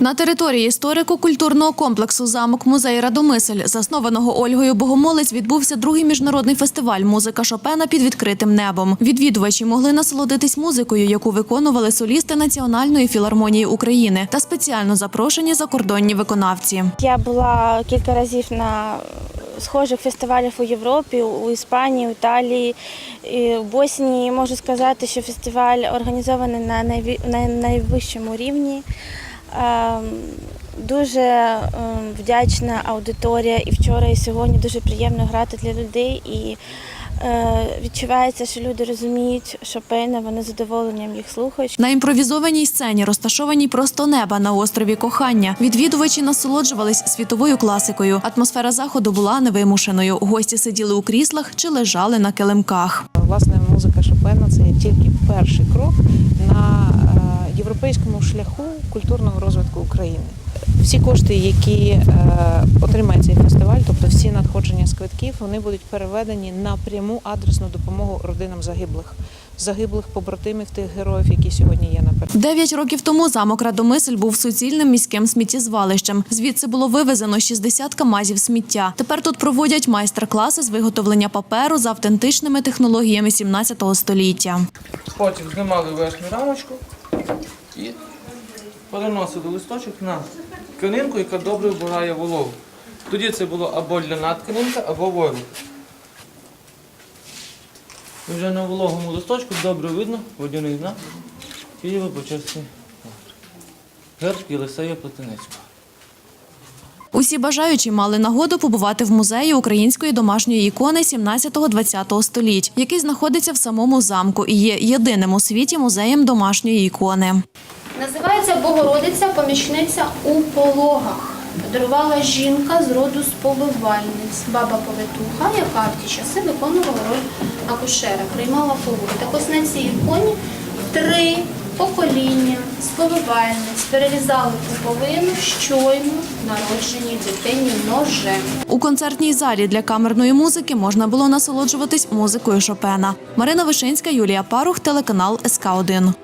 На території історико-культурного комплексу замок музей Радомисель, заснованого Ольгою Богомолець, відбувся другий міжнародний фестиваль Музика Шопена під відкритим небом. Відвідувачі могли насолодитись музикою, яку виконували солісти Національної філармонії України та спеціально запрошені закордонні виконавці. Я була кілька разів на схожих фестивалях у Європі, у Іспанії, у Італії, і Боснії. Можу сказати, що фестиваль організований на найвищому рівні. Ем, Дуже ем, вдячна аудиторія і вчора, і сьогодні дуже приємно грати для людей. І відчувається, що люди розуміють Шопена, вони з задоволенням їх слухають. На імпровізованій сцені, розташованій просто неба на острові Кохання, відвідувачі насолоджувались світовою класикою. Атмосфера заходу була невимушеною. Гості сиділи у кріслах чи лежали на килимках. Власне, музика Шопена це тільки перший крок на е, європейському шляху культурного розвитку України. Всі кошти, які е, отримає цей фестиваль, надходження з квитків, вони будуть переведені на пряму адресну допомогу родинам загиблих, загиблих побратимів тих героїв, які сьогодні є на передовій. Дев'ять років тому замок Радомисель був суцільним міським сміттєзвалищем. Звідси було вивезено 60 камазів сміття. Тепер тут проводять майстер-класи з виготовлення паперу за автентичними технологіями 17 століття. Потім знімали верхню рамочку і переносили листочок на тканинку, яка добре вбирає вологу. Тоді це було або ляна тканинка, або. І вже на вологому листочку добре видно водяний знак Києва Почесний. Герб Єлисея Плетенецького. Усі бажаючі мали нагоду побувати в музеї української домашньої ікони 17-20 століть, який знаходиться в самому замку і є єдиним у світі музеєм домашньої ікони. Називається Богородиця помічниця у пологах. Подарувала жінка з роду сповивальниць, баба повитуха, яка в ті часи виконувала роль акушера, приймала пологи. Так ось на цій іконі три покоління сповивальниць перерізали пуповину щойно народженій дитині ножем. У концертній залі для камерної музики можна було насолоджуватись музикою Шопена. Марина Вишинська, Юлія Парух, телеканал СК 1